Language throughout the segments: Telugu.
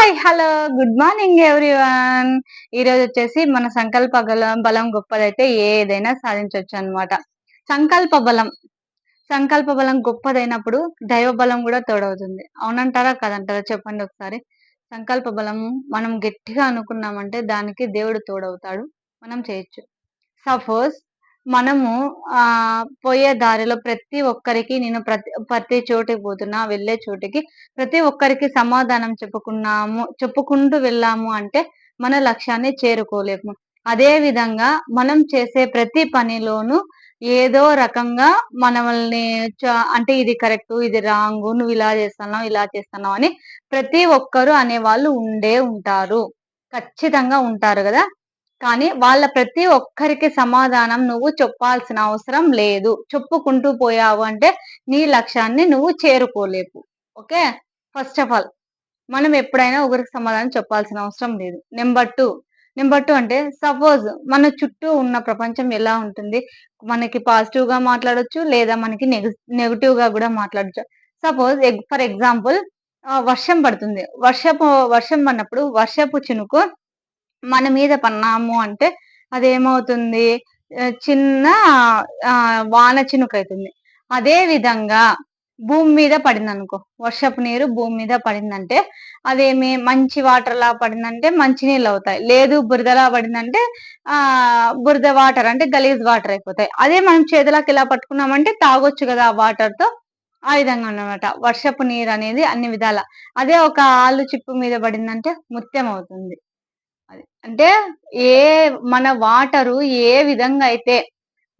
Hi hello good morning everyone ఈరోజు వచ్చేసి మన సంకల్ప బలం బలం గొప్పదైతే ఏదైనా సాధించవచ్చు అన్నమాట. సంకల్ప బలం. సంకల్ప బలం గొప్పదైనప్పుడు దైవ బలం కూడా తోడవుతుంది. అవునంటారా కదంటారా? చెప్పండి ఒకసారి. సంకల్ప బలం మనం గట్టిగా అనుకున్నామంటే దానికి దేవుడు తోడవుతాడు. మనం చేయొచ్చు. సపోజ్ మనము ఆ పోయే దారిలో ప్రతి ఒక్కరికి నేను ప్రతి ప్రతి చోటికి పోతున్నా వెళ్ళే చోటికి ప్రతి ఒక్కరికి సమాధానం చెప్పుకున్నాము చెప్పుకుంటూ వెళ్ళాము అంటే మన లక్ష్యాన్ని చేరుకోలేము. అదే విధంగా మనం చేసే ప్రతి పనిలోనూ ఏదో రకంగా మనల్ని అంటే ఇది కరెక్ట్ ఇది రాంగ్ నువ్వు ఇలా చేస్తున్నావు ఇలా చేస్తున్నావు అని ప్రతి ఒక్కరు అనేవాళ్ళు ఉండే ఉంటారు. ఖచ్చితంగా ఉంటారు కదా. కానీ వాళ్ళ ప్రతి ఒక్కరికి సమాధానం నువ్వు చెప్పాల్సిన అవసరం లేదు. చెప్పుకుంటూ పోయావు అంటే నీ లక్ష్యాన్ని నువ్వు చేరుకోలేవు. ఓకే? ఫస్ట్ ఆఫ్ ఆల్ మనం ఎప్పుడైనా ఒకరికి సమాధానం చెప్పాల్సిన అవసరం లేదు. నెంబర్ టూ నెంబర్ టూ అంటే సపోజ్ మన చుట్టూ ఉన్న ప్రపంచం ఎలా ఉంటుంది? మనకి పాజిటివ్గా మాట్లాడొచ్చు లేదా మనకి నెగిటివ్గా కూడా మాట్లాడచ్చు. సపోజ్ ఫర్ ఎగ్జాంపుల్ వర్షం పడుతుంది. వర్షపు వర్షం పడినప్పుడు వర్షపు చినుకు మన మీద పన్నాము అంటే అదేమవుతుంది? చిన్న వాన చినుక అవుతుంది అదే విధంగా భూమి మీద పడింది అనుకో వర్షపు నీరు భూమి మీద పడిందంటే అదేమి మంచి వాటర్ లా పడిందంటే మంచి నీళ్ళు అవుతాయి. లేదు బురదలా పడిందంటే ఆ బురద వాటర్ అంటే గలీజ్ వాటర్ అయిపోతాయి. అదే మనం చేతులకు ఇలా పట్టుకున్నామంటే తాగొచ్చు కదా ఆ వాటర్తో? ఆ విధంగా అనమాట వర్షపు నీరు అనేది అన్ని విధాల. అదే ఒక ఆలు చిప్పు మీద పడిందంటే ముత్యం అవుతుంది. అంటే ఏ మన వాటరు ఏ విధంగా అయితే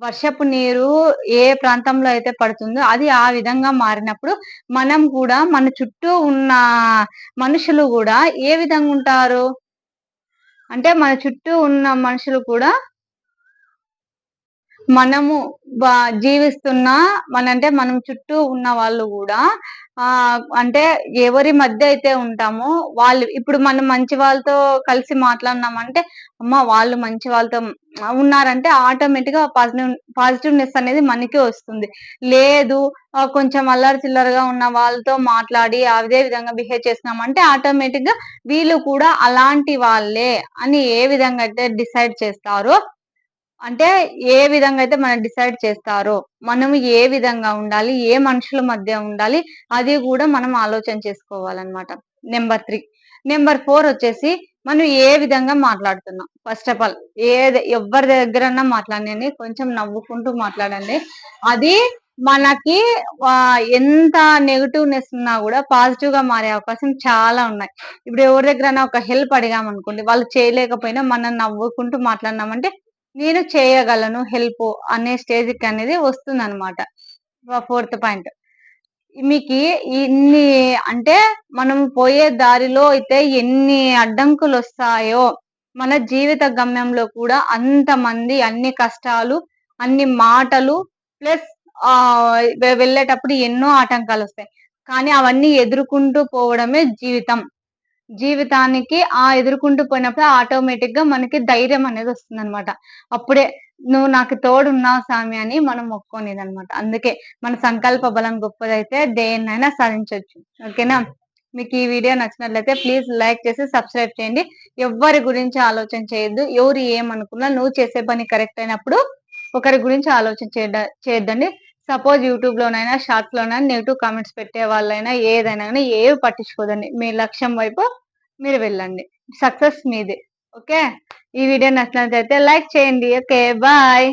వర్షపు నీరు ఏ ప్రాంతంలో అయితే పడుతుందో అది ఆ విధంగా మారినప్పుడు మనం కూడా మన చుట్టూ ఉన్న మనుషులు కూడా ఏ విధంగా ఉంటారు? అంటే మన చుట్టూ ఉన్న మనుషులు కూడా మనము జీవిస్తున్న మన అంటే మనం చుట్టూ ఉన్న వాళ్ళు కూడా ఆ అంటే ఎవరి మధ్య అయితే ఉంటామో వాళ్ళు ఇప్పుడు మనం మంచి వాళ్ళతో కలిసి మాట్లాడినామంటే అమ్మ వాళ్ళు మంచి వాళ్ళతో ఉన్నారంటే ఆటోమేటిక్గా పాజిటివ్ పాజిటివ్నెస్ అనేది మనకి వస్తుంది. లేదు కొంచెం అల్లరి చిల్లరగా ఉన్న వాళ్ళతో మాట్లాడి అదే విధంగా బిహేవ్ చేసినామంటే ఆటోమేటిక్గా వీళ్ళు కూడా అలాంటి వాళ్ళే అని ఏ విధంగా అయితే డిసైడ్ చేస్తారో అంటే ఏ విధంగా అయితే మనం డిసైడ్ చేస్తారో మనం ఏ విధంగా ఉండాలి ఏ మనుషుల మధ్య ఉండాలి అది కూడా మనం ఆలోచన చేసుకోవాలన్నమాట. నెంబర్ త్రీ నెంబర్ ఫోర్ వచ్చేసి మనం ఏ విధంగా మాట్లాడుతున్నాం. ఫస్ట్ ఆఫ్ ఆల్ ఏ ఎవరి దగ్గరన్నా మాట్లాడండి కొంచెం నవ్వుకుంటూ మాట్లాడండి. అది మనకి ఎంత నెగిటివ్నెస్ ఉన్నా కూడా పాజిటివ్గా మారే అవకాశం చాలా ఉన్నాయి. ఇప్పుడు ఎవరి దగ్గర ఒక హెల్ప్ అడిగామనుకోండి వాళ్ళు చేయలేకపోయినా మనం నవ్వుకుంటూ మాట్లాడినామంటే నేను చేయగలను హెల్ప్ అనే స్టేజ్కి అనేది వస్తుంది అనమాట ఫోర్త్ పాయింట్. మీకు ఇన్ని అంటే మనం పోయే దారిలో అయితే ఎన్ని అడ్డంకులు వస్తాయో మన జీవిత గమ్యంలో కూడా అంతమంది అన్ని కష్టాలు అన్ని మాటలు ప్లస్ ఆ వెళ్ళేటప్పుడు ఎన్నో ఆటంకాలు వస్తాయి కానీ అవన్నీ ఎదుర్కొంటూ పోవడమే జీవితం. జీవితానికి ఆ ఎదుర్కొంటూ పోయినప్పుడు ఆటోమేటిక్గా మనకి ధైర్యం అనేది వస్తుంది అనమాట అప్పుడే నువ్వు నాకు తోడున్నావు స్వామి అని మనం మొక్కునేది అనమాట అందుకే మన సంకల్ప బలం గొప్పదైతే దేన్నైనా సాధించవచ్చు ఓకేనా? మీకు ఈ వీడియో నచ్చినట్లయితే ప్లీజ్ లైక్ చేసి సబ్స్క్రైబ్ చేయండి. ఎవరి గురించి ఆలోచన చేయొద్దు. ఎవరు ఏమనుకున్నా నువ్వు చేసే పని కరెక్ట్ అయినప్పుడు ఒకరి గురించి ఆలోచన చేయొద్దండి. సపోజ్ యూట్యూబ్ లోనైనా షార్ట్ లోనైనా నెగిటివ్ కామెంట్స్ పెట్టే వాళ్ళైనా ఏదైనా కానీ ఏవి పట్టించుకోదండి. మీ లక్ష్యం వైపు మీరు వెళ్ళండి. సక్సెస్ మీదే. ఓకే ఈ వీడియో నచ్చినట్లయితే లైక్ చేయండి. Okay bye